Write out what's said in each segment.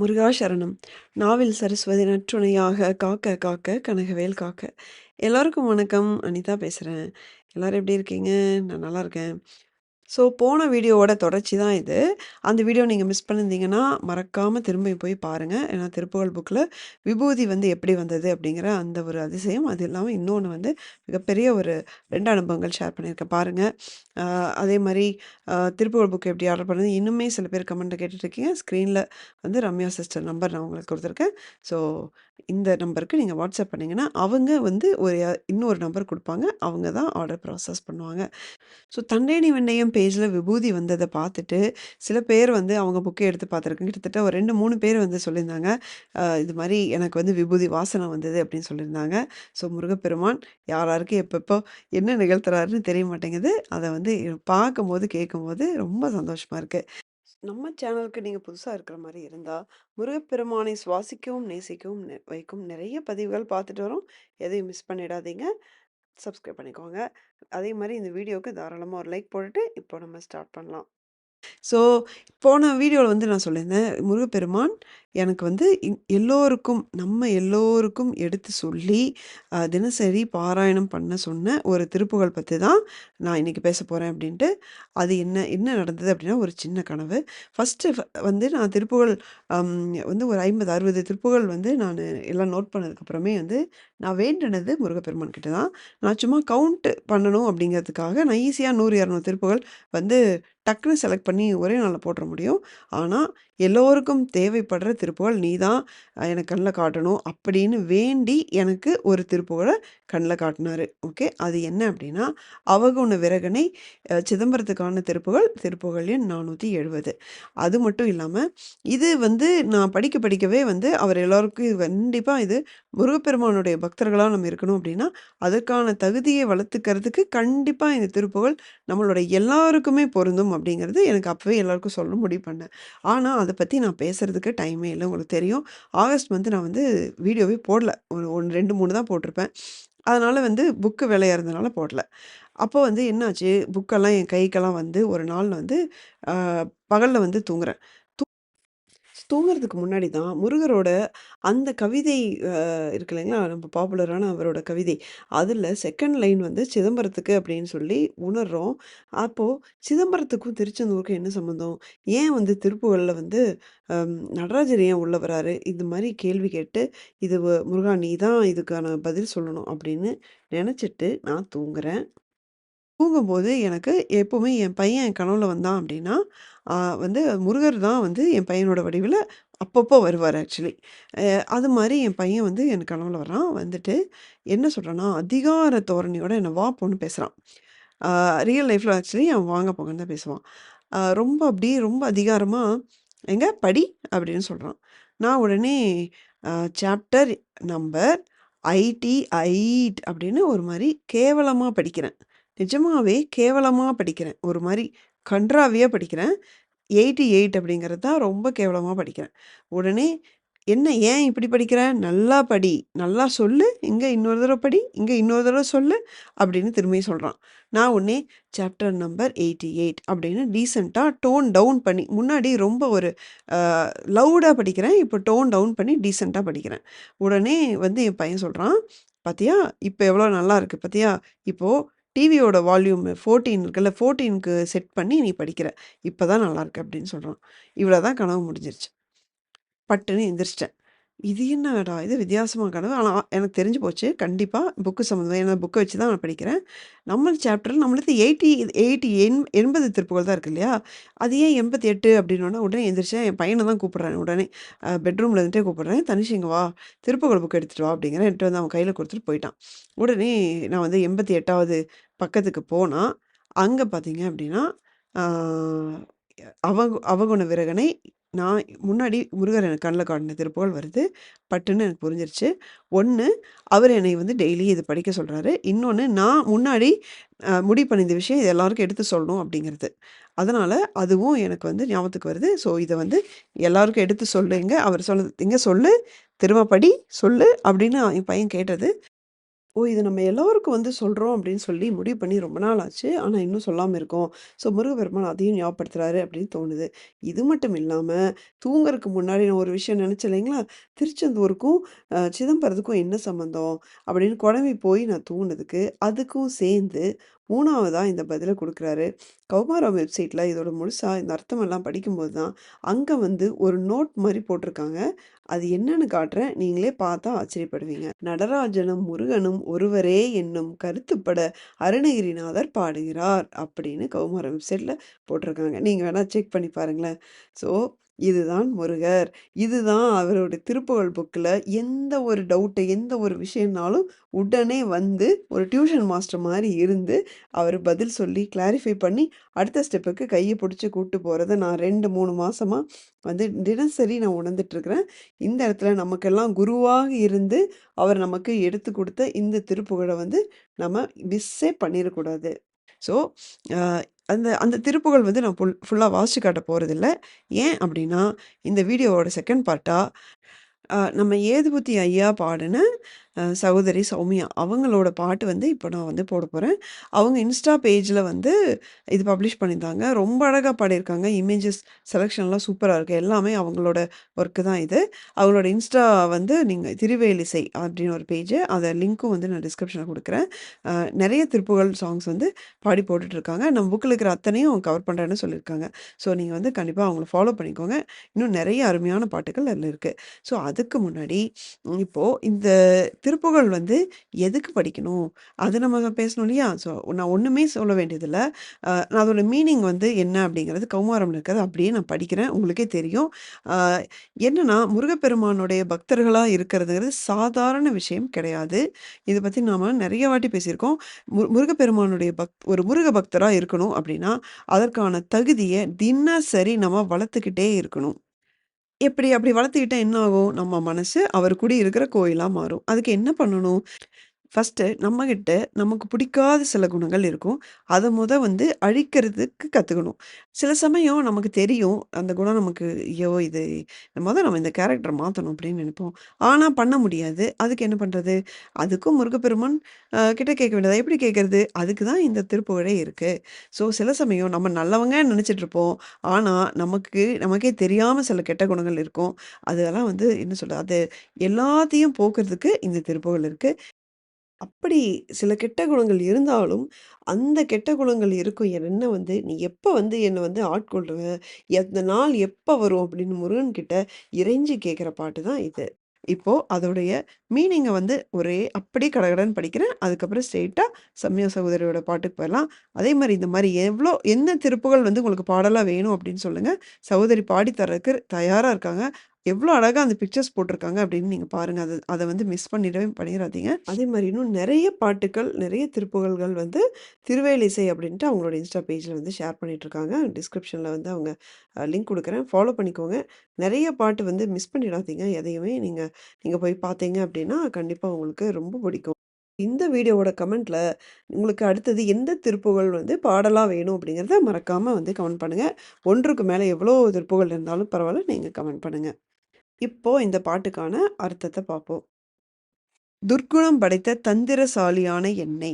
முருகா சரணம் நாவில் சரஸ்வதி நற்றுணையாக காக்க காக்க கனகவேல் காக்க. எல்லாருக்கும் வணக்கம். அனிதா பேசுகிறேன் எல்லோரும் எப்படி இருக்கீங்க? நான் நல்லா இருக்கேன். ஸோ போன வீடியோவோட தொடர்ச்சி தான் இது. அந்த வீடியோ நீங்கள் மிஸ் பண்ணியிருந்தீங்கன்னா மறக்காமல் திரும்பி போய் பாருங்கள் ஏன்னா திருப்புகழ் புக்கில் விபூதி வந்து எப்படி வந்தது அப்படிங்கிற அந்த ஒரு அதிசயம். அது இல்லாமல் இன்னொன்று வந்து மிகப்பெரிய ஒரு ரெண்டு அனுபவங்கள் ஷேர் பண்ணியிருக்கேன். பாருங்கள் அதே மாதிரி திருப்புகழ் புக் எப்படி ஆர்டர் பண்ணுறது இன்னுமே சில பேர் கமெண்ட்டை கேட்டுட்ருக்கீங்க ஸ்க்ரீனில் வந்து ரம்யா சிஸ்டர் நம்பர் நான் உங்களுக்கு கொடுத்துருக்கேன். ஸோ இந்த நம்பருக்கு நீங்கள் வாட்ஸ்அப் பண்ணிங்கன்னா அவங்க வந்து ஒரு இன்னொரு நம்பர் கொடுப்பாங்க. அவங்க தான் ஆர்டர் ப்ராசஸ் பண்ணுவாங்க. ஸோ தண்டேனி வெண்ணையும் பேஜில் விபூதி வந்ததை பார்த்துட்டு சில பேர் வந்து அவங்க புக்கை எடுத்து பார்த்துருக்கேன் கிட்டத்தட்ட ஒரு ரெண்டு மூணு பேர் வந்து சொல்லியிருந்தாங்க. இது மாதிரி எனக்கு வந்து விபூதி வாசனை வந்தது அப்படின்னு சொல்லியிருந்தாங்க. ஸோ முருகப்பெருமான் யாராருக்கு எப்பப்போ என்ன நிகழ்த்துறாருன்னு தெரிய மாட்டேங்குது. அதை வந்து பார்க்கும்போது கேட்கும்போது ரொம்ப சந்தோஷமாக இருக்குது நம்ம சேனலுக்கு நீங்கள் புதுசாக இருக்கிற மாதிரி இருந்தால் முருகப்பெருமானை சுவாசிக்கவும் நேசிக்கவும் வைக்கும் நிறைய பதிவுகள் பார்த்துட்டு வரோம். எதையும் மிஸ் பண்ணிடாதீங்க. சப்ஸ்கிரைப் பண்ணிக்கோங்க. அதே மாதிரி இந்த வீடியோவுக்கு தாராளமாக ஒரு லைக் போட்டுட்டு இப்போ நம்ம ஸ்டார்ட் பண்ணலாம். ஸோ போன வீடியோவில் வந்து நான் சொல்லியிருந்தேன் முருகப்பெருமான் எனக்கு வந்து எல்லோருக்கும் நம்ம எல்லோருக்கும் எடுத்து சொல்லி தினசரி பாராயணம் பண்ண சொன்ன ஒரு திருப்புகழ் பற்றி தான் நான் இன்றைக்கி பேச போகிறேன் அப்படின்ட்டு அது என்ன என்ன நடந்தது அப்படின்னா ஒரு சின்ன கனவு. ஃபஸ்ட்டு வந்து நான் திருப்புகழ் வந்து ஒரு ஐம்பது அறுபது திருப்புகழ் வந்து நான் எல்லாம் நோட் பண்ணதுக்கப்புறமே வந்து நான் வேண்டினது முருகப்பெருமான் கிட்ட தான். நான் சும்மா கவுண்ட் பண்ணணும் அப்படிங்கிறதுக்காக நான் ஈஸியாக நூறு இரநூறு திருப்புகள் வந்து டக்குன்னு செலக்ட் பண்ணி ஒரே நாளில் போட்டுற முடியும். ஆனால் எல்லோருக்கும் தேவைப்படுற திருப்புகள் நீ தான் எனக்கு கண்ணில் காட்டணும் அப்படின்னு வேண்டி எனக்கு ஒரு திருப்புகளை கண்ணில் காட்டினார். ஓகே? அது என்ன அப்படின்னா அவகுண விறகனை சிதம்பரத்துக்கான திருப்புகள் திருப்புகழ் எண் நானூற்றி எழுபது அது மட்டும் இல்லாமல் இது வந்து நான் படிக்க படிக்கவே வந்து அவர் எல்லோருக்கும் கண்டிப்பாக இது முருகப்பெருமானுடைய பக்தர்களாக நம்ம இருக்கணும் அப்படின்னா அதற்கான தகுதியை வளர்த்துக்கிறதுக்கு கண்டிப்பாக இந்த திருப்புகழ் நம்மளோட எல்லாருக்குமே பொருந்தும் அப்படிங்கிறது எனக்கு அப்போவே எல்லாருக்கும் சொல்ல முடிவு பண்ணேன். ஆனால் அதை பற்றி நான் பேசுகிறதுக்கு டைமே இல்லை உங்களுக்கு தெரியும். ஆகஸ்ட் வந்து நான் வந்து வீடியோவே போடல. ஒரு ஒன்று ரெண்டு மூணு தான் போட்டிருப்பேன். அதனால் வந்து புக்கு விலையாக இருந்தனால போடல. அப்போ வந்து என்னாச்சு? புக்கெல்லாம் என் கைக்கெல்லாம் வந்து ஒரு நாள் வந்து பகலில் வந்து தூங்குறேன். தூங்குறதுக்கு முன்னாடி தான் முருகரோட அந்த கவிதை இருக்கு இல்லைங்களா? நம்ம பாப்புலரான அவரோட கவிதை. அதில் செகண்ட் லைன் வந்து சிதம்பரத்துக்கு அப்படின்னு சொல்லி உணர்றோம். அப்போது சிதம்பரத்துக்கும் திருச்செந்தூருக்கும் என்ன சம்மந்தம் ஏன் வந்து திருப்புகளில் வந்து நடராஜர் ஏன் உள்ள வராரு? இந்த மாதிரி கேள்வி கேட்டு இது முருகா நீ தான் இதுக்கான பதில் சொல்லணும் அப்படின்னு நினச்சிட்டு நான் தூங்குறேன். தூங்கும்போது எனக்கு எப்போவுமே என் பையன் என் கனவுல வந்தான் அப்படின்னா, வந்து முருகர் தான் வந்து என் பையனோட வடிவில் அப்பப்போ வருவார் ஆக்சுவலி. அது மாதிரி என் பையன் வந்து என் கனவுல வரான். வந்துட்டு என்ன சொல்கிறான்னா அதிகார தோரணையோட என்னை வா பொண்ணு பேசுகிறான் ரியல் லைஃப்பில் ஆக்சுவலி அவன் வாங்க போங்கன்னு தான் பேசுவான். ரொம்ப அப்படியே ரொம்ப அதிகாரமாக "எங்க படி" அப்படின்னு சொல்கிறான் நான் உடனே சாப்டர் நம்பர் ஐடி ஐட் அப்படின்னு ஒரு மாதிரி கேவலமாக படிக்கிறேன். நிஜமாவே கேவலமாக படிக்கிறேன். ஒரு மாரி கண்றாவியா படிக்கிறேன். 88 அப்படிங்கிறது தான் ரொம்ப கேவலமா படிக்கிறேன். உடனே, "என்ன ஏன் இப்படி படிக்கிற? நல்லா படி. நல்லா சொல்லு. இங்க இன்னொரு தடவ படி. இங்க இன்னொரு தடவ சொல்லு." அப்படின்னு திரும்பியும் சொல்றான். நான் உடனே சாப்டர் நம்பர் 88 அப்படின்னு டீசென்ட்டா டோன் டவுன் பண்ணி முன்னாடி ரொம்ப ஒரு அ லவுடா படிக்கிறேன். இப்போ டோன் டவுன் பண்ணி டீசென்ட்டா படிக்கிறேன். உடனே வந்து என் பையன் சொல்றான், "பாத்தியா? இப்ப எவ்வளோ நல்லா இருக்கு பாத்தியா? இப்போ டிவியோட வால்யூம் 14 இருக்குல்ல 14க்கு செட் பண்ணி நீ படிக்கிற. இப்போ தான் நல்லாயிருக்கு அப்படின்னு சொல்கிறான் இவ்வளோ தான் கனவு முடிஞ்சிருச்சு. பட்டுன்னு எந்திரிச்சிட்டேன். இது என்னடா இது வித்தியாசமான கனவு. ஆனால் எனக்கு தெரிஞ்சு போச்சு. கண்டிப்பாக புக்கு சம்மந்தம். ஏன்னா புக்கை வச்சு தான் நான் படிக்கிறேன். நம்ம சாப்டர் நம்மளுக்கு 80 80 எண் 80 திருப்புகள் தான் இருக்கு இல்லையா? அது ஏன் 88 அப்படின்னோன உடனே எந்திரிச்சேன். என் பையனை தான் கூப்பிட்றேன் உடனே. பெட்ரூமில் இருந்துட்டே கூப்பிட்றேன் தனிஷிங்க வா. திருப்புகள் புக் எடுத்துகிட்டு வா" அப்படிங்கிறேன். என்கிட்ட வந்து அவன் கையில் கொடுத்துட்டு போயிட்டான். உடனே நான் வந்து 88வது பக்கத்துக்கு போனால் அங்கே பார்த்தீங்க அப்படின்னா, அவ அவகுண விரகனை நான் முன்னாடி முருகர் எனக்கு கண்ணில் காட்டின திருப்போல் வருது. பட்டுன்னு எனக்கு புரிஞ்சிருச்சு. ஒன்று அவர் என்னை வந்து டெய்லி இது படிக்க சொல்கிறாரு இன்னொன்று நான் முன்னாடி முடிவு பண்ண இந்த விஷயம் இது எல்லாருக்கும் எடுத்து சொல்லணும் அப்படிங்கிறது. அதனால் அதுவும் எனக்கு வந்து ஞாபகத்துக்கு வருது. ஸோ இதை வந்து எல்லாருக்கும் எடுத்து சொல்லுங்க. அவர் சொல்ல இங்கே சொல்லு, திரும்ப படி, சொல்லு" அப்படின்னு என் பையன் கேட்டது ஓ! இது நம்ம எல்லோருக்கும் வந்து சொல்றோம் அப்படின்னு சொல்லி முடிவு பண்ணி ரொம்ப நாள் ஆச்சு. ஆனா இன்னும் சொல்லாம இருக்கோம். ஸோ முருகப்பெருமான் அதையும் ஞாபகப்படுத்துறாரு அப்படின்னு தோணுது. இது மட்டும் இல்லாம, தூங்குறதுக்கு முன்னாடி நான் ஒரு விஷயம் நினச்ச இல்லைங்களா? திருச்செந்தூருக்கும், அ சிதம்பரத்துக்கும் என்ன சம்மந்தம்? அப்படின்னு குழம்பி போய் நான் தூங்குனதுக்கு, அதுக்கும் சேர்ந்து 3வதா இந்த பதில குடுக்குறாரு. கௌமாரம் வெப்சைட்ல இதோட முழுசா இந்த அர்த்தமெல்லாம் படிக்கும்போது தான், அங்க வந்து ஒரு நோட் மாரி போட்டிருக்காங்க. அது என்னன்னு காட்டுறேன். நீங்களே பார்த்தா ஆச்சரியப்படுவீங்க. "நடராஜனும் முருகனும் ஒருவரே என்னும் கருத்துப்பட அருணகிரிநாதர் பாடுகிறார்" அப்படின்னு கௌமாரம் வெப்சைட்ல போட்டிருக்காங்க. நீங்க வேணா செக் பண்ணி பாருங்களேன். ஸோ இதுதான் முருகர். இதுதான் அவரோட திருப்புகழ் புக்கில் எந்த ஒரு டவுட்டு, எந்த ஒரு விஷயம்னாலும் உடனே வந்து ஒரு டியூஷன் மாஸ்டர் மாதிரி இருந்து, அவர் பதில் சொல்லி கிளாரிஃபை பண்ணி, அடுத்த ஸ்டெப்புக்கு கையை பிடிச்சி கூப்பிட்டு போகிறத நான் ரெண்டு மூணு மாதமாக வந்து தினசரி நான் உணர்ந்துட்டுருக்கிறேன். இந்த இடத்துல நமக்கெல்லாம் குருவாக இருந்து, அவர் நமக்கு எடுத்து கொடுத்த இந்த திருப்புகழை வந்து நம்ம மிஸ்ஸே பண்ணிடக்கூடாது ஸோ, அந்த அந்த திருப்புகள் வந்து நான் ஃபுல் ஃபுல்லாக வாசிச்சு காட்ட போகிறதில்ல ஏன் அப்படின்னா இந்த வீடியோவோட செகண்ட் பார்ட்டாக நம்ம ஏதுபுத்தி ஐயா பாடின சகோதரி சௌமியா அவங்களோட பாட்டு வந்து இப்போ நான் வந்து போட போகிறேன் அவங்க இன்ஸ்டா பேஜில் வந்து இது பப்ளிஷ் பண்ணியிருந்தாங்க. ரொம்ப அழகாக பாடியிருக்காங்க. இமேஜஸ் செலெக்ஷன்லாம் சூப்பராக இருக்குது எல்லாமே அவங்களோட ஒர்க்கு தான் இது. அவங்களோட இன்ஸ்டா வந்து நீங்கள் திருவேலிசை அப்படின்னு ஒரு பேஜ். அதை லிங்க்கும் வந்து நான் டிஸ்கிரிப்ஷனில் கொடுக்குறேன் நிறைய திருப்புகள் சாங்ஸ் வந்து பாடி போட்டுட்ருக்காங்க. நம்ம புக்கில் இருக்கிற அத்தனையும் கவர் பண்ணுறேன்னு சொல்லியிருக்காங்க. ஸோ நீங்கள் வந்து கண்டிப்பாக அவங்கள ஃபாலோ பண்ணிக்கோங்க. இன்னும் நிறைய அருமையான பாட்டுகள் அதில் இருக்குது ஸோ அதுக்கு முன்னாடி இப்போது இந்த திருப்புகழ் வந்து எதுக்கு படிக்கணும்? அது நம்ம பேசணும் இல்லையா? ஸோ நான் ஒன்றுமே சொல்ல வேண்டியதில்லை நான் அதோட மீனிங் வந்து என்ன அப்படிங்கிறது கௌமாரம் இருக்கிறது அப்படியே நான் படிக்கிறேன். உங்களுக்கே தெரியும். என்னன்னா முருகப்பெருமானுடைய பக்தர்களாக இருக்கிறதுங்கிறது சாதாரண விஷயம் கிடையாது. இதை பற்றி நாம் நிறைய வாட்டி பேசியிருக்கோம். மு முருகப்பெருமானுடைய பக் ஒரு முருக பக்தராக இருக்கணும் அப்படின்னா, அதற்கான தகுதியை தினசரி நம்ம வளர்த்துக்கிட்டே இருக்கணும். எப்படி அப்படி வளர்த்துக்கிட்டா என்ன ஆகும்? நம்ம மனசு அவர் குடியிருக்கிற கோயிலா மாறும். அதுக்கு என்ன பண்ணணும்? ஃபஸ்ட்டு நம்மக்கிட்ட நமக்கு பிடிக்காத சில குணங்கள் இருக்கும். அதை முத வந்து அழிக்கிறதுக்கு கற்றுக்கணும் சில சமயம் நமக்கு தெரியும், அந்த குணம் நமக்கு ஐயோ! இது முதல் நம்ம இந்த கேரக்டரை மாற்றணும் அப்படின்னு நினைப்போம் ஆனால் பண்ண முடியாது. அதுக்கு என்ன பண்ணுறது அதுக்கும் முருகப்பெருமான் கிட்ட கேட்க வேண்டியது. எப்படி கேட்குறது அதுக்கு தான் இந்த திருப்புகழே இருக்குது ஸோ சில சமயம் நம்ம நல்லவங்க நினச்சிட்ருப்போம் இருப்போம். நமக்கு நமக்கே தெரியாமல் சில கெட்ட குணங்கள் இருக்கும். அதெல்லாம் வந்து என்ன சொல்கிறது அது எல்லாத்தையும் போக்குறதுக்கு இந்த திருப்புகழ் இருக்குது அப்படி சில கெட்ட குணங்கள் இருந்தாலும், அந்த கெட்ட குணங்கள் இருக்கும் என்ன வந்து, "நீ எப்ப வந்து என்ன வந்து ஆட்கொள்ளுவ? அந்த நாள் எப்ப வரும்?" அப்படின்னு முருகன்கிட்ட இறைஞ்சி கேட்கிற பாட்டு தான் இது. இப்போ அதோடைய மீனிங்க வந்து ஒரே அப்படியே கடகடன்னு படிக்கிறேன். அதுக்கப்புறம் ஸ்ட்ரெயிட்டா சம்யா சகோதரியோட பாட்டுக்கு போயிரலாம். அதே மாதிரி இந்த மாரி எவ்ளோ என்ன திருப்புகள் வந்து உங்களுக்கு பாடலா வேணும் அப்படின்னு சொல்லுங்க. சகோதரி பாடி தர்றதுக்கு தயாரா இருக்காங்க. எவ்வளோ அழகாக அந்த பிக்சர்ஸ் போட்டிருக்காங்க அப்படின்னு நீங்கள் பாருங்கள் அதை அதை வந்து மிஸ் பண்ணிடவே பண்ணிடாதீங்க அதே மாதிரி இன்னும் நிறைய பாட்டுக்கள், நிறைய திருப்புகள்கள் வந்து திருவேலிசை அப்படின்ட்டு அவங்களோட இன்ஸ்டா பேஜில் வந்து ஷேர் பண்ணிகிட்ருக்காங்க டிஸ்கிரிப்ஷனில் வந்து அவங்க லிங்க் கொடுக்குறேன் ஃபாலோ பண்ணிக்கோங்க. நிறைய பாட்டு வந்து மிஸ் பண்ணிடாதீங்க. எதையுமே நீங்கள் நீங்கள் போய் பார்த்தீங்க அப்படின்னா, கண்டிப்பாக உங்களுக்கு ரொம்ப பிடிக்கும். இந்த வீடியோவோட கமெண்ட்டில் உங்களுக்கு அடுத்தது எந்த திருப்புகள் வந்து பாடலாக வேணும் அப்படிங்கிறத மறக்காமல் வந்து கமெண்ட் பண்ணுங்கள் ஒன்றுக்கு மேலே எவ்வளோ திருப்புகள் இருந்தாலும் பரவாயில்ல நீங்கள் கமெண்ட் பண்ணுங்கள் இப்போ இந்த பாட்டுக்கான அர்த்தத்தை பார்ப்போம். துர்க்குணம் படைத்த தந்திரசாலியான என்னை,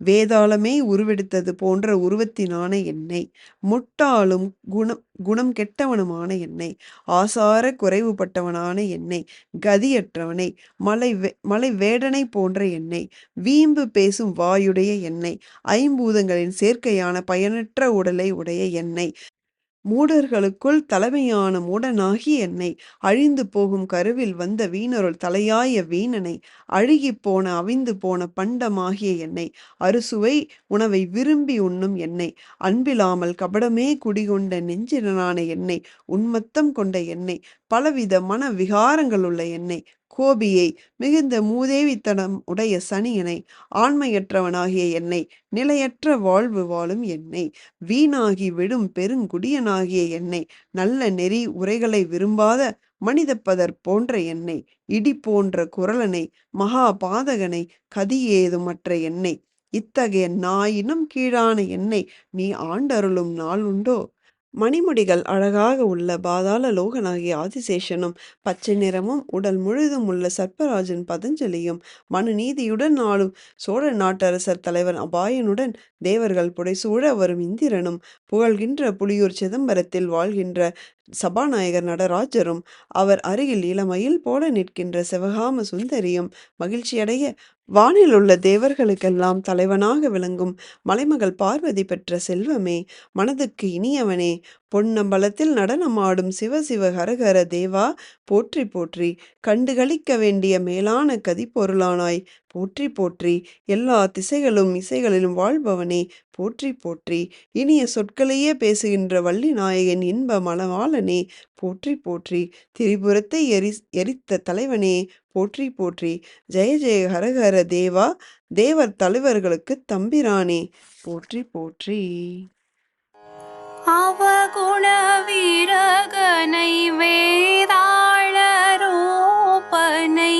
வேதாளமே உருவெடுத்தது போன்ற உருவத்தினான என்னை, முட்டாளும் குணம் குணம் கெட்டவனுமான என்னை, ஆசார குறைவுபட்டவனான என்னை, கதியற்றவனை, மலை வே மலை வேடனை போன்ற என்னை, வீம்பு பேசும் வாயுடைய என்னை, ஐம்பூதங்களின் சேர்க்கையான பயனற்ற உடலை உடைய என்னை, மூடர்களுக்குள் தலைமையான மூடனாகி என்னை, அழிந்து போகும் கருவில் வந்த வீணருள் தலையாய வீணனை, அழுகிப் போன அவிந்து போன பண்டமாகிய என்னை, அறுசுவை உணவை விரும்பி உண்ணும் என்னை, அன்பிலாமல் கபடமே குடிகொண்ட நெஞ்சினனான என்னை, உன்மத்தம் கொண்ட என்னை, பலவித மன விகாரங்களுள்ள என்னை, கோபியை, மிகுந்த மூதேவித்தனம் உடைய சனியனை, ஆண்மையற்றவனாகிய என்னை, நிலையற்ற வாழ்வு வாழும் என்னை, வீணாகி விடும் பெருங்குடியனாகிய என்னை, நல்ல நெறி உரைகளை விரும்பாத மனிதப்பதர் போன்ற என்னை, இடி போன்ற குரலனை, மகா பாதகனை, கதியேதுமற்ற என்னை, இத்தகைய நாயினும் கீழான என்னை, நீ ஆண்டருளும் நாள் உண்டோ? மணிமுடிகள் அழகாக உள்ள பாதாள லோகனாகிய ஆதிசேஷனும் பச்சை நிறமும் உடல் முழுதும் உள்ள சர்ப்பராஜன் பதஞ்சலியும் மனுநீதியுடன் ஆளும் சோழ நாட்டரசர் தலைவன் அபாயனுடன் தேவர்கள் புடைசூழ வரும் இந்திரனும் புகழ்கின்ற புலியூர் சிதம்பரத்தில் வாழ்கின்ற சபாநாயகர் நடராஜரும் அவர் அருகில் இளமயில் போல நிற்கின்ற சிவகாம சுந்தரியும் மகிழ்ச்சியடைய வானில் உள்ள தேவர்களுக்கெல்லாம் தலைவனாக விளங்கும் மலைமகள் பார்வதி பெற்ற செல்வமே மனதுக்கு இனியவனே. பொன்னம்பலத்தில் நடனமாடும் சிவ சிவ ஹரஹர தேவா போற்றி போற்றி. கண்டுகளிக்க வேண்டிய மேலான கதிப்பொருளானாய். போற்றி போற்றி. எல்லா திசைகளும் இசைகளிலும் வாழ்பவனே. போற்றி போற்றி. இனிய சொற்களையே பேசுகின்ற வள்ளி நாயகன் இன்ப மலவாளனே போற்றி போற்றி. திரிபுரத்தை எரி எரித்த தலைவனே. போற்றி போற்றி. ஜெய ஜெய ஹரஹர தேவா. தேவர் தலைவர்களுக்கு தம்பிரானே. போற்றி போற்றி. அவகுண வீரகனை வேதாள ரூபனை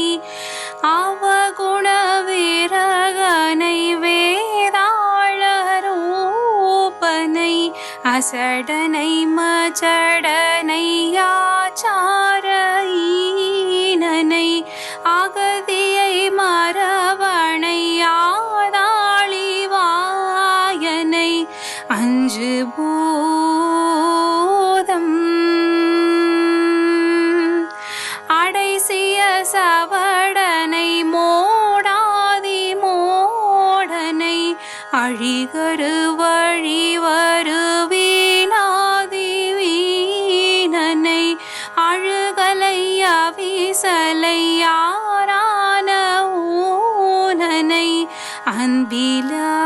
அவகுண வீரகனை வேதாள ரூபனை அசடனை மச்சடனை யாச்சார ஈனனை அகதியை அவிசலை யாரான ஊனனை அன்பிலாதா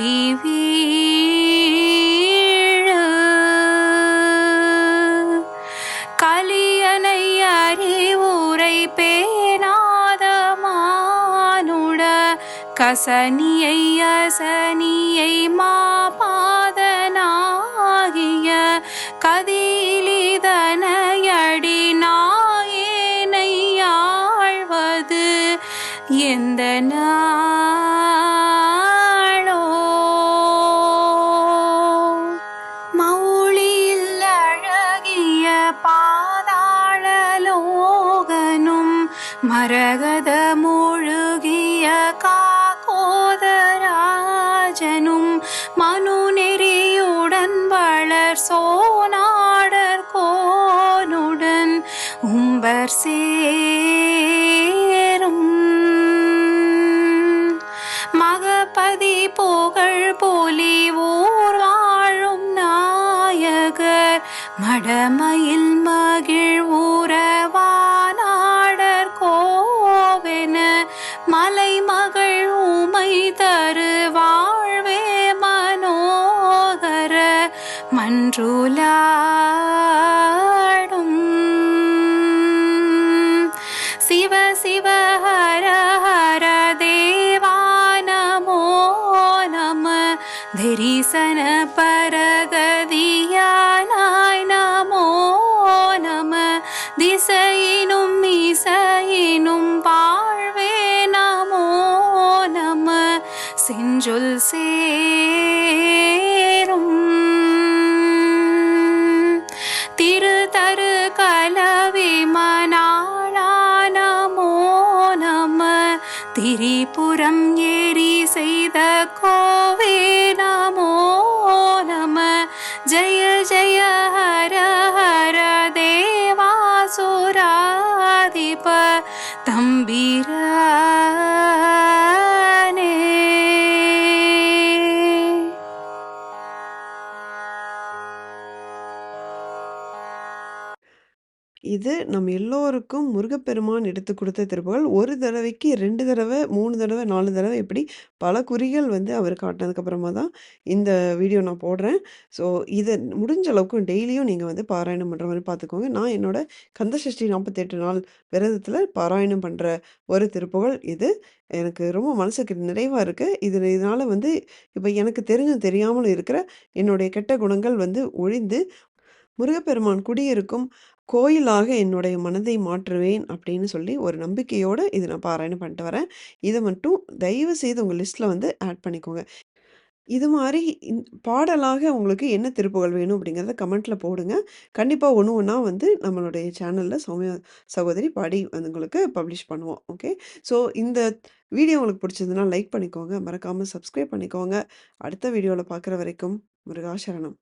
வெம்பி வீழ கலியனை அறிவுரை பேணாத மானுட கசனியை அசனியை மாபாதனாகிய கதிலிதனையடி நாயேனை ஆழ்வது எந்த நாளோ शिव शिव हर हर देवा नमो। नमः धिरिसन परगदियानाय नमो नम। नमः मिसयिनुं पार्वे नमो नम। सिञ्जुल्से പുരം இது நம்ம எல்லோருக்கும் முருகப்பெருமான் எடுத்துக் கொடுத்த திருப்புகள் ஒரு தடவைக்கு ரெண்டு தடவை மூணு தடவை நாலு தடவை இப்படி பல குறிகள் வந்து அவர் காட்டினதுக்கப்புறமா தான் இந்த வீடியோ நான் போடுறேன். ஸோ இதை முடிஞ்ச அளவுக்கு டெய்லியும் நீங்கள் வந்து பாராயணம் பண்ணுற மாதிரி பார்த்துக்கோங்க. நான் என்னோட கந்தசஷ்டி 48 நாள் விரதத்தில் பாராயணம் பண்ணுற ஒரு திருப்புகள் இது. எனக்கு ரொம்ப மனசுக்கு நிறைவாக இருக்குது இது இதனால் வந்து இப்போ எனக்கு தெரிஞ்சும் தெரியாமலும் இருக்கிற என்னுடைய கெட்ட குணங்கள் வந்து ஒழிந்து, முருகப்பெருமான் குடியிருக்கும் கோயிலாக என்னுடைய மனதை மாற்றுவேன் அப்படின்னு சொல்லி ஒரு நம்பிக்கையோடு இது நான் பாராயணம் பண்ணிட்டு வரேன். இதை மட்டும் தயவு செய்து உங்கள் லிஸ்ட்டில் வந்து ஆட் பண்ணிக்கோங்க. இது மாதிரி பாடலாக உங்களுக்கு என்ன திருப்புகள் வேணும் அப்படிங்கிறத கமெண்ட்டில் போடுங்க. கண்டிப்பாக ஒன்று ஒன்றா வந்து நம்மளுடைய சேனலில் சௌமிய சகோதரி பாடி வந்து உங்களுக்கு பப்ளிஷ் பண்ணுவோம். ஓகே. ஸோ இந்த வீடியோ உங்களுக்கு பிடிச்சதுன்னா லைக் பண்ணிக்கோங்க. மறக்காமல் சப்ஸ்கிரைப் பண்ணிக்கோங்க. அடுத்த வீடியோவில் பார்க்குற வரைக்கும் முருகாசரணம்